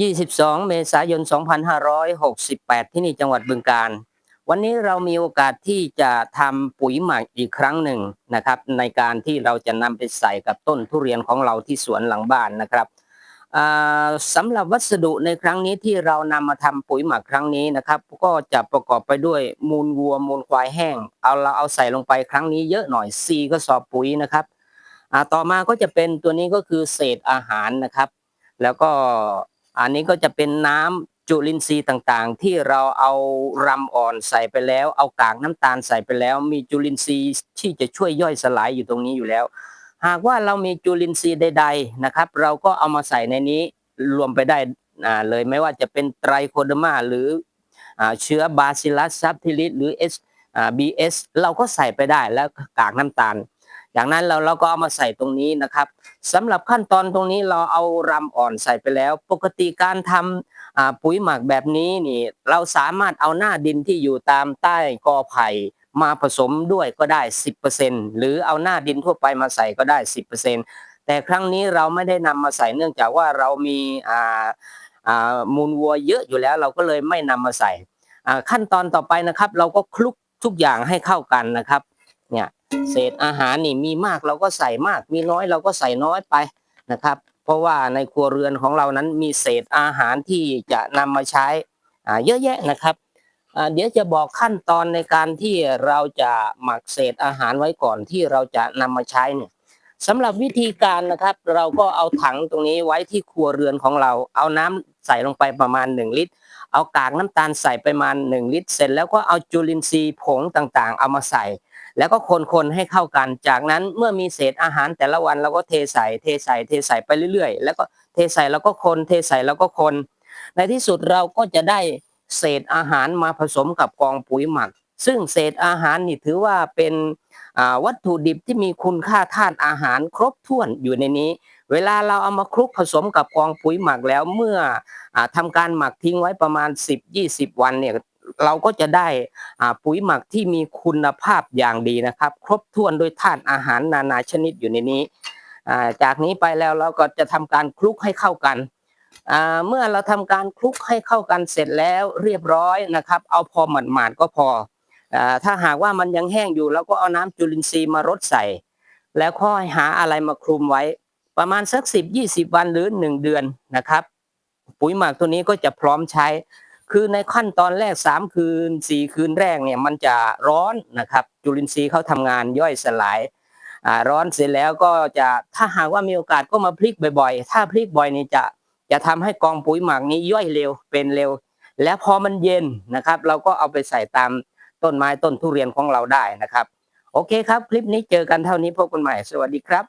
22 เมษายน 2568 ที่นี่จังหวัดบึงกาฬวันนี้เรามีโอกาสที่จะทำปุ๋ยหมักอีกครั้งหนึ่งนะครับ ในการที่เราจะนำไปใส่กับต้นทุเรียนของเราที่สวนหลังบ้านนะครับสำหรับวัสดุในครั้งนี้ที่เรานำมาทำปุ๋ยหมักครั้งนี้นะครับ ก็จะประกอบไปด้วยมูลวัวมูลควายแห้ง เอาเราเอาใส่ลงไปครั้งนี้เยอะหน่อย4กระสอบปุ๋ยนะครับต่อมาก็จะเป็นตัวนี้ก็คือเศษอาหารนะครับ แล้วก็ อันนี้ก็จะเป็นน้ำจุลินทรีย์ต่างๆ ที่เราเอารำอ่อนใส่ไปแล้ว เอากากน้ำตาลใส่ไปแล้ว มีจุลินทรีย์ที่จะช่วยย่อยสลายอยู่ตรงนี้อยู่แล้ว หากว่าเรามีจุลินทรีย์ใด ๆนะครับ เราก็เอามาใส่ในนี้รวมไปได้อ่าเลยไม่ว่าจะเป็นไตรโคเดมาหรืออเชื้อบาซิลัสซับทิลิสหรือ S อ่า BS เราก็ใส่ไปได้แล้วกากน้ำตาล จากนั้นเราเราก็เอามาใส่ตรงนี้นะครับสำหรับขั้นตอนตรงนี้เราเอารำอ่อนใส่ไปแล้ว ปกติการทำอ่าปุ๋ยหมักแบบนี้นี่ เราสามารถเอาหน้าดินที่อยู่ตามใต้กอไผ่มาผสมด้วยก็ได้ 10%หรือเอาหน้าดินทั่วไปมาใส่ก็ได้ 10%แต่ครั้งนี้เราไม่ได้นำมาใส่เนื่องจากว่าเรามีมูลวัวเยอะอยู่แล้วเราก็เลยไม่นำมาใส่ ขั้นตอนต่อไปนะครับ เราก็คลุกทุกอย่างให้เข้ากันนะครับ เศษอาหารนี่มีมากเราก็ใส่มาก มีน้อยเราก็ใส่น้อยไปนะครับ เพราะว่าในครัวเรือนของเรานั้นมีเศษอาหารที่จะนำมาใช้เยอะแยะนะครับเดี๋ยวจะบอกขั้นตอนในการที่เราจะหมักเศษอาหารไว้ก่อนที่เราจะนำมาใช้เนี่ยสำหรับวิธีการนะครับ เราก็เอาถังตรงนี้ไว้ที่ครัวเรือนของเรา เอาน้ำใส่ลงไปประมาณ 1 ลิตร เอากากน้ำตาลใส่ประมาณ 1 ลิตร เสร็จแล้วก็เอาจุลินทรีย์ผงต่างๆ เอามาใส่ แล้วก็คนๆให้เข้ากัน จากนั้นเมื่อมีเศษอาหารแต่ละวันเราก็เทใส่เทใส่เทใส่ไปเรื่อยๆ แล้วก็เทใส่แล้วก็คนเทใส่แล้วก็คน ในที่สุดเราก็จะได้เศษอาหารมาผสมกับกองปุ๋ยหมัก ซึ่งเศษอาหารนี่ถือว่าเป็นวัตถุดิบที่มีคุณค่าธาตุอาหารครบถ้วนอยู่ในนี้ เวลาเราเอามาคลุกผสมกับกองปุ๋ยหมักแล้วเมื่ออาทำการหมักทิ้งไว้ประมาณ 10-20 วันเนี่ย เราก็จะได้ปุ๋ยหมักที่มีคุณภาพอย่างดีนะครับ ครบถ้วนด้วยธาตุอาหารนานาชนิดอยู่ในนี้ จากนี้ไปแล้วเราก็จะทำการคลุกให้เข้ากัน เมื่อเราทำการคลุกให้เข้ากันเสร็จแล้วเรียบร้อยนะครับ เอาพอหมาดๆก็พอ ถ้าหากว่ามันยังแห้งอยู่เราก็เอาน้ำจุลินทรีย์มารดใส่ แล้วค่อยหาอะไรมาคลุมไว้ ประมาณสักสิบยี่สิบวันหรือหนึ่งเดือนนะครับ ปุ๋ยหมักตัวนี้ก็จะพร้อมใช้ คือในขั้นตอนแรก 3 คืน 4 คืนแรกเนี่ยมันจะร้อนนะครับจุลินทรีย์เขาทำงานย่อยสลายร้อนเสร็จแล้วก็จะถ้าหากว่ามีโอกาสก็มาพลิกบ่อยๆ ถ้าพลิกบ่อยนี่จะจะทำให้กองปุ๋ยหมักนี้ย่อยเร็วเป็นเร็ว และพอมันเย็นนะครับ เราก็เอาไปใส่ตามต้นไม้ต้นทุเรียนของเราได้นะครับ โอเคครับ คลิปนี้เจอกันเท่านี้พบกันใหม่ สวัสดีครับ